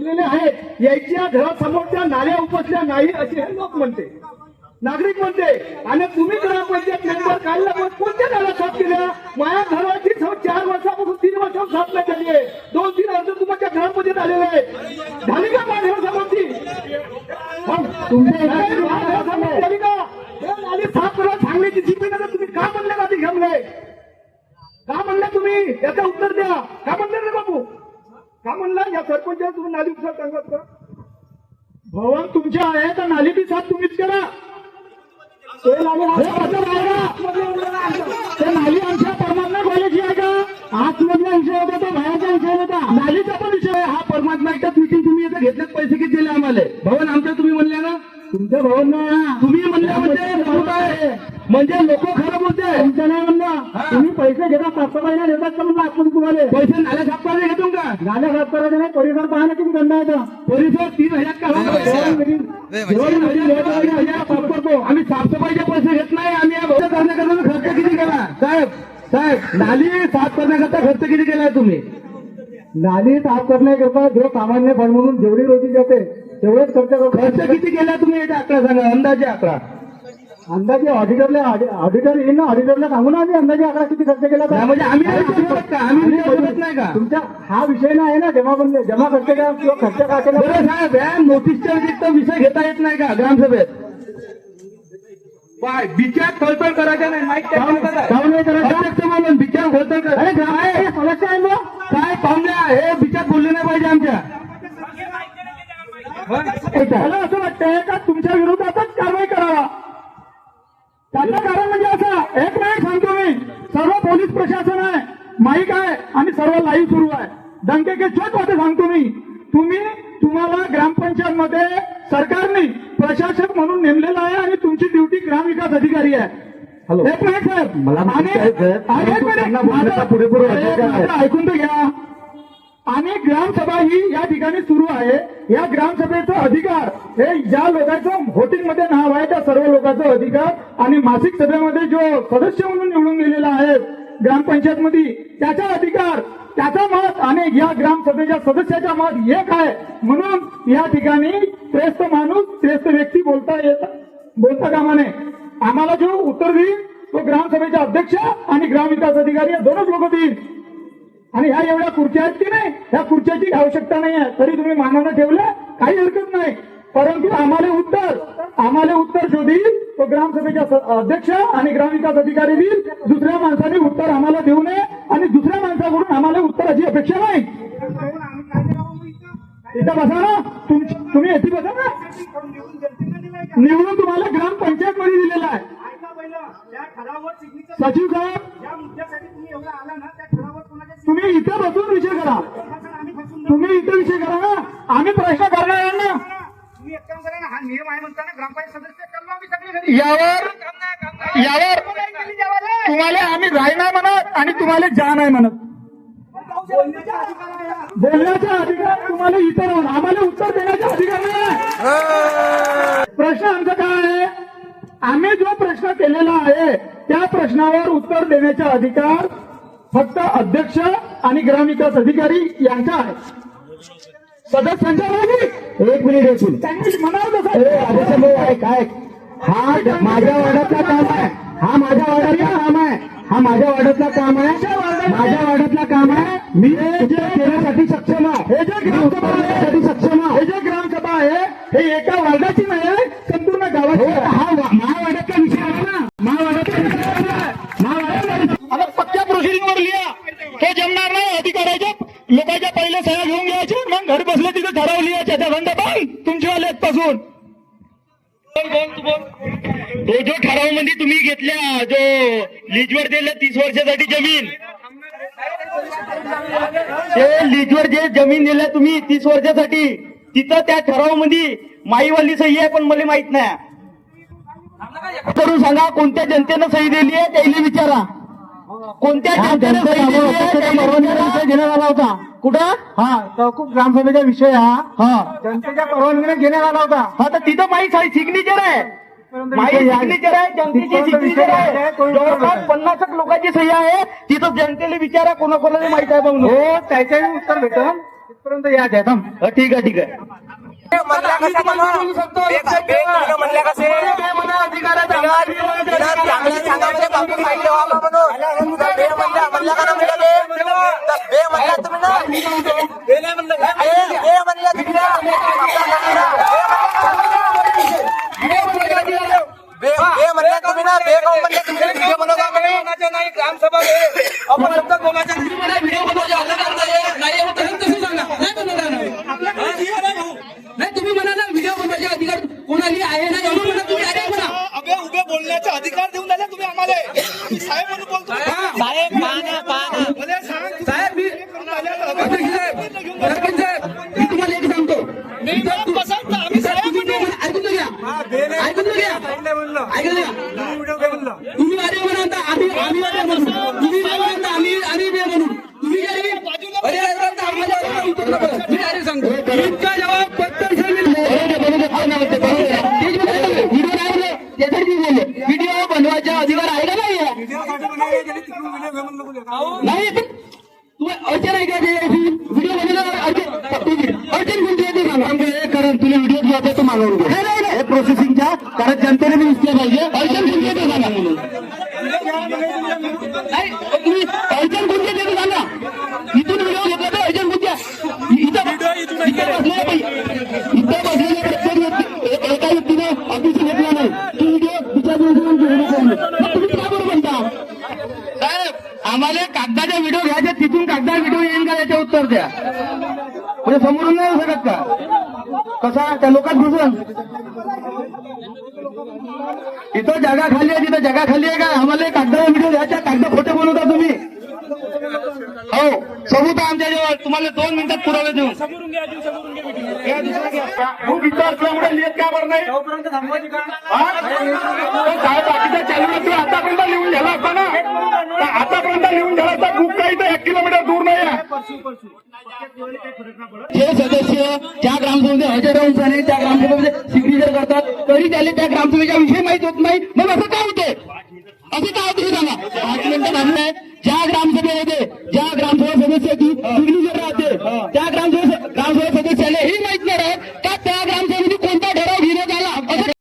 बनलेले आहेत. यायच्या घरासमोरच्या नाल्या उपसल्या नाही असे हे लोक म्हणते. नागरिक म्हणते आणि तुम्ही ग्रामपंचायत मेंबर काढला पण कोणत्या नाल्या साफ केल्या? माझ्या घराची चार वर्षापासून तीन वर्षापासून साफ नाही झाली आहे. दोन तीन अर्ज तुमच्या ग्रामपंचायत आलेले आहे झाली का माझ्या घरासमोरची? तुमच्या घरासमोर झाली का? नाली साफ करा सांगण्याची जिम्मेदारी तुम्ही का म्हणले का घेमले का म्हणलं तुम्ही? याचं उत्तर द्या. का म्हणलं रे बापू? का म्हणलं? या सरपंच तुम्ही नाली उपसा सांगत का? भवन तुमचे आहे तर नाली बी साफ तुम्हीच करा. ते नाली ते नाली आमच्या परमात्मा कॉलेजची आहे का? आतमधला विषय होता तो बाहेरचा विषय होता. नालीचा पण विषय आहे. हा परमात्मा एकटाच मिटिंग तुम्ही इथं घेतल्यात पैसे किती दिले आम्हाला? भवन आमच्या तुम्ही म्हणले ना? तुमचं भवन तुम्ही म्हणले म्हणजे म्हणजे लोक खरं नाही म्हणलं तुम्ही पैसे घेता साफसफाईला देतात का म्हणलं आपण तुम्हाला? पैसे नाल्या साफ करायला घेतो का? नाल्या साफ करायचे नाही परिसर पाहणं किती गंदा येतं परिसर तीन हजार का? दोन हजार साफ करतो. आम्ही साफसफाईचे पैसे घेत नाही आम्ही करण्याकरता खर्च किती केला? साहेब साहेब नाली साफ करण्याकरता खर्च किती केलाय तुम्ही? नाली साफ करण्याकरता जो सामान्य फंड म्हणून जेवढी रोजी जाते तेवढेच खर्च करतो खर्च किती केला तुम्ही? याचा आकडा सांगा अंदाजे आकडा अंदाजे ऑडिटरला ऑडिटर येईल ना ऑडिटरला सांगू ना आम्ही अंदाजे आकडा किती खर्च केला तर. म्हणजे आम्ही नाही विचारत का? आम्ही विचारत नाही का? तुमचा हा विषय नाही ना जमा बंद जमा खर्च का किंवा खर्च का केला बरं नोटीसच्या व्यतिरिक्त विषय घेता येत नाही का ग्रामसभेत बिचार खळतळ करायचा नाही? अध्यक्ष म्हणून बिचार खळतळ कर अरे ग्राम समस्या आहे ना काय पाहुण्या हे बिचार बोलले नाही पाहिजे आमच्या मला असं वाटतंय का तुमच्या विरोधातच कारवाई करावा त्याचं कारण म्हणजे असं एक मिनिट सांगतो मी सर्व पोलीस प्रशासन आहे माईक आहे आणि सर्व लाईव्ह सुरू आहे. डंकेके चोट वाटे सांगतो मी. तुम्ही तुम्हाला ग्रामपंचायत मध्ये सरकारने प्रशासक म्हणून नेमलेलं आहे आणि तुमची ड्युटी ग्रामविकास अधिकारी आहे. हॅलो. एक मिनिट साहेब मला ऐकून तर घ्या. आणि ग्रामसभा ही या ठिकाणी सुरू आहे. या ग्रामसभेचा अधिकार हे ज्या लोकांचं व्होटिंगमध्ये नाव आहे त्या सर्व लोकांचा अधिकार आणि मासिक सभेमध्ये जो सदस्य म्हणून निवडून गेलेला आहे ग्रामपंचायत मध्ये त्याचा अधिकार त्याचा मत आणि या ग्रामसभेच्या सदस्याचा मत एक आहे. म्हणून या ठिकाणी श्रेष्ठ माणूस श्रेष्ठ व्यक्ती बोलता येत बोलता कामा नये. आम्हाला जो उत्तर देईल तो ग्रामसभेचे अध्यक्ष आणि ग्रामविकास अधिकारी या दोनच लोक देईल. आणि ह्या एवढ्या खुर्च्या आहेत की नाही ह्या खुर्च्याची आवश्यकता नाही आहे. तरी तुम्ही मानानं ठेवलं काही हरकत नाही. परंतु आम्हाला उत्तर आम्हाला उत्तर शोधील तो ग्रामसभेचा अध्यक्ष आणि ग्रामविकास अधिकारी देईल दुसऱ्या माणसाने उत्तर आम्हाला देऊ नये आणि दुसऱ्या माणसाकडून आम्हाला उत्तराची अपेक्षा नाही. इथं बसा ना. तुम्ही येथे बसा ना. निवडून तुम्हाला ग्रामपंचायत मध्ये दिलेला आहे. सचिव साहेब तुम्ही इथे बसून विषय करा. तुम्ही इथे विषय करा ना. आम्ही प्रश्न करणार आहे ना तुम्ही एक काम करा ना हा नियम आहे म्हणताना ग्रामपंचायत सदस्य चाललो आम्ही सगळे घरी यावर यावर तुम्हाला आम्ही राय नाही म्हणत आणि तुम्हाला जा नाही म्हणत बोलण्याचा अधिकार आहे हा. बोलण्याचा अधिकार तुम्हाला इतर आम्हाला उत्तर देण्याचा अधिकार नाही आहे. प्रश्न आमचा काय आहे आम्ही जो प्रश्न केलेला आहे त्या प्रश्नावर उत्तर देण्याचा अधिकार फक्त अध्यक्ष आणि ग्रामविकास अधिकारी यांचा आहे सदस्यांच्या नाही एक मिनिट एक मिनिट. काय? हा माझ्या वाड्यातला काम आहे. हा माझ्या वाड्यातला काम आहे. हा माझ्या वाड्यातला काम आहे. माझ्या वाड्यातला काम आहे. मी देण्यासाठी सक्षम आहे. हे जे ग्रामसभा सक्षम आहे. हे जे ग्रामसभा आहे हे एका वार्डाची नाही आहे संपूर्ण गावाची हा महावाड्यातला विषय आहे ना महावाड्यातला विषय आहे ना. महावाड्यातला आता पक्क्या प्रोसिडिंगवर लिहा हे जमणार नाही अधिकाऱ्याच्या लोकांच्या पहिले सह्या घेऊन घ्यायचे. मग घर बसले तिथे ठरवली लिहायचे त्या बंद पण तुमच्या पासून. तो जो ठरावमध्ये तुम्ही घेतल्या जो लीजवर दिल्या तीस वर्षासाठी जमीन. ते लीजवर जे जमीन दिल्या तुम्ही तीस वर्षासाठी तिथं त्या ठरावमध्ये माईवाली सही आहे पण मला माहीत नाही. करून सांगा कोणत्या जनतेनं सही दिली आहे त्याला विचारा. कोणत्या. घेण्यात आला होता. कुठं? हा तहकूब ग्रामसभेचा विषय हा. हा. जनतेच्या परवानगीने घेण्यात आला होता. हा तर तिथं माही सिग्नेचर आहे. माही सिग्नेचर आहे जनतेची सिग्नेचर आहे. जवळपास पन्नास लोकांची सही आहे. तिथं जनतेला विचारा कोणाकोणाला माहीत आहे बघ हो त्याच्याही उत्तर भेटल. तिथपर्यंत थांब. ठीक आहे ठीक आहे. म्हणल्या कशा म्हणल्या कसे? चांगल्या सांगामध्ये बापू साईड व्हावा म्हणून. तर बे म्हणल्या म्हणल्या का? ना. म्हणल्या बे तर बे म्हणल्या तुम्ही ना. बे म्हणल्या तुम्ही ना. बे बे म्हणल्या तुम्ही ना. बे काहून म्हणल्या तुम्ही व्हिडिओ बनवता म्हणे नाही? ग्रामसभा हे अपशब्द बोलायचा व्हिडिओ बनवायचे अधिकार नाही नाही होत तर तसं सांगा नाही बनवणार नाही. नाही तुम्ही म्हणाला व्हिडिओ बनवायचे अधिकार कोणाला आहे ना म्हणून म्हणा तुम्ही आहे म्हणा अबे उभे बोलण्याचा अधिकार देऊन दिला तुम्ही आम्हाला आम्ही साहेब म्हणून बोलतो साहेब पाहना पाहना भले सांग साहेब मी अध्यक्ष साहेब सरपंच साहेब मी तुम्हाला एक सांगतो मी तर बसवतो, आम्ही साहेब तुम्ही ते म्हणा- ऐकून तर घ्या ऐकून तर घ्या ऐकून घ्या तुम्ही अरे म्हणा आम्ही आम्ही अरे म्हणू तुम्ही म्हणता आम्ही आम्ही बे म्हणू तुम्ही जरी अरे म्हणता. मी अरे सांगतो. इतका जबाब पत्तर व्हिडिओ बनवायचा अधिकार आहे का नाही? व्हिडिओ बनवला अडचण अडचण कोणती आहे ते सांगा कारण तुला व्हिडिओ घ्यायचा तो मागवून घे. हे प्रोसेसिंगच्या कारण जनतेने बी दिसलं पाहिजे. अडचण कोणती आहे ते सांगा म्हणून नाही तुम्ही अडचण कोणती आहे ते सांगा. इथून व्हिडिओ घेतला तर कोणती आहे इथं इथं बसलेल्या पै- इथं बसलेल्या प्रत्येक व्यक्ती ए- एका व्यक्तीने ऑफिस घेतला नाही. तो व्हिडिओ दुसऱ्या दिवशी घेऊन मग तुम्ही का बरं म्हणता? साहेब आम्हाला कागदाचा व्हिडिओ घ्यायचा. तिथून कागदा व्हिडिओ येईन का? याचे उत्तर द्या. म्हणजे समोरून नाही येऊ शकत का कसा त्या लोकात घुसून इथं जागा खाली आहे तिथं जागा खाली आहे का आम्हाला कागदाचा व्हिडिओ घ्यायचा कागद खोटे बोलवता तुम्ही हो सबूत आमच्या आमच्याजवळ तुम्हाला दोन मिनिटात पुरावे देऊ खूप इथं असल्यामुळे लिहित का बरं नाही ग्रामसभेच्या उंचाने त्या ग्रामसभेमध्ये सिग्नेचर करतात. तरी त्याला त्या ग्रामसभेच्या विषयी माहीत होत नाही. मग असं काय होते असं काय होते सांगा? पाच मिनिटं थांबले ज्या ग्रामसभेमध्ये ज्या ग्रामसभा सदस्याची सिग्नेचर राहते त्या ग्रामसभा ग्रामसभा सदस्य